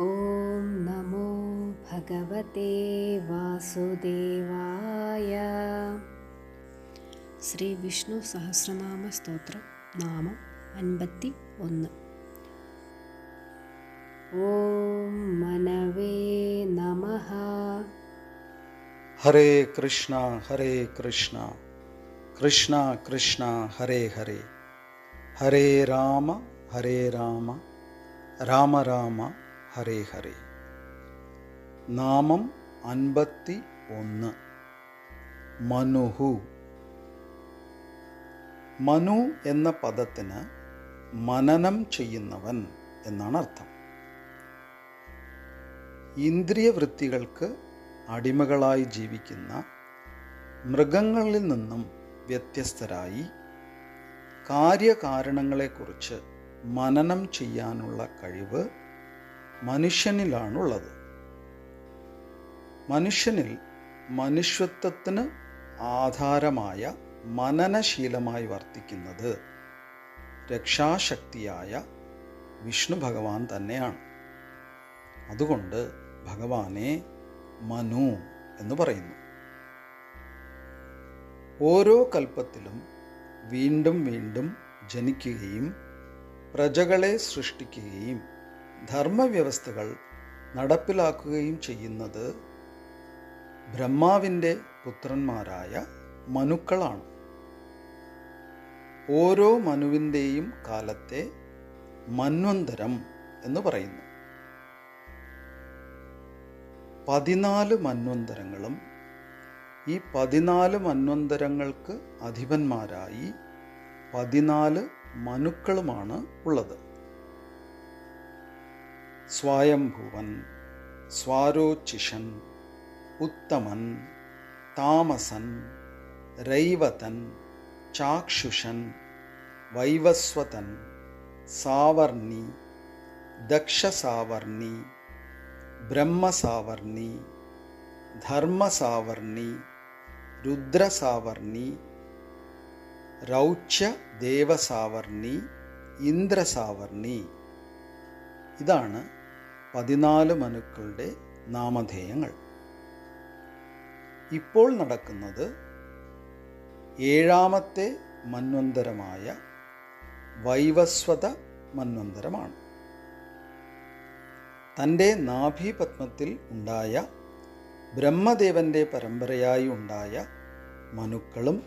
ॐ नमो भगवते വാസുദേവായ ശ്രീ വിഷ്ണു സഹസ്രനാമ സ്തോത്രം നാമം അൻപത്തി ഒന്ന് ഓം മനവേ നമഃ ഹരേ കൃഷ്ണ ഹരേ കൃഷ്ണ കൃഷ്ണ കൃഷ്ണ ഹരേ ഹരേ ഹരേ രാമ ഹരേ രാമ രാമ രാമ ഹരേ ഹരേ. നാമം അൻപത്തി ഒന്ന്. മനുഹു. മനു എന്ന പദത്തിന് മനനം ചെയ്യുന്നവൻ എന്നാണ് അർത്ഥം. ഇന്ദ്രിയ വൃത്തികൾക്ക് അടിമകളായി ജീവിക്കുന്ന മൃഗങ്ങളിൽ നിന്നും വ്യത്യസ്തരായി കാര്യകാരണങ്ങളെക്കുറിച്ച് മനനം ചെയ്യാനുള്ള കഴിവ് മനുഷ്യനിലാണുള്ളത്. മനുഷ്യനിൽ മനുഷ്യത്വത്തിന് ആധാരമായ മനനശീലമായി വർത്തിക്കുന്നത് രക്ഷാശക്തിയായ വിഷ്ണു ഭഗവാൻ തന്നെയാണ്. അതുകൊണ്ട് ഭഗവാനെ മനു എന്ന് പറയുന്നു. ഓരോ കൽപ്പത്തിലും വീണ്ടും വീണ്ടും ജനിക്കുകയും പ്രജകളെ സൃഷ്ടിക്കുകയും ധർമ്മവ്യവസ്ഥകൾ നടപ്പിലാക്കുകയും ചെയ്യുന്നത് ബ്രഹ്മാവിന്റെ പുത്രന്മാരായ മനുക്കളാണ്. ഓരോ മനുവിന്റെയും കാലത്തെ മന്വന്തരം എന്ന് പറയുന്നു. പതിനാല് മന്വന്തരങ്ങളും ഈ പതിനാല് മന്വന്തരങ്ങൾക്ക് അധിപന്മാരായി പതിനാല് മനുക്കളുമാണ് ഉള്ളത്. स्वायम्भुवन् स्वारोचिषन् उत्तमन् तामसन् रैवतन् चाक्षुषन् वैवस्वतन् सावर्णि दक्षसावर्णि ब्रह्मसावर्णि धर्मसावर्णि रुद्रसावर्णि रौच्यदेवसावर्णि इन्द्रसावर्णि ഇതാണ് പതിനാല് മനുക്കളുടെ നാമധേയങ്ങൾ. ഇപ്പോൾ നടക്കുന്നത് ഏഴാമത്തെ മന്വന്തരമായ വൈവസ്വത മന്വന്തരമാണ്. തന്റെ നാഭീപത്മത്തിൽ ഉണ്ടായ ബ്രഹ്മദേവന്റെ പരമ്പരയായി ഉണ്ടായ മനുക്കളും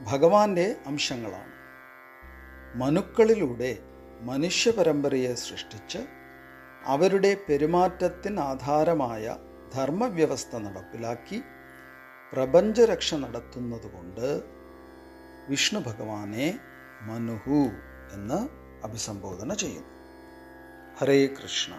ഭഗവാന്റെ അംശങ്ങളാണ്. മനുക്കളിലൂടെ മനുഷ്യ പരമ്പരയെ സൃഷ്ടിച്ച് അവരുടെ പെരുമാറ്റത്തിന് ആധാരമായ ധർമ്മവ്യവസ്ഥ നടപ്പിലാക്കി പ്രപഞ്ചരക്ഷ നടത്തുന്നതുകൊണ്ട് വിഷ്ണു ഭഗവാനെ മനുഹു എന്ന് അഭിസംബോധന ചെയ്യുന്നു. ഹരേ കൃഷ്ണ.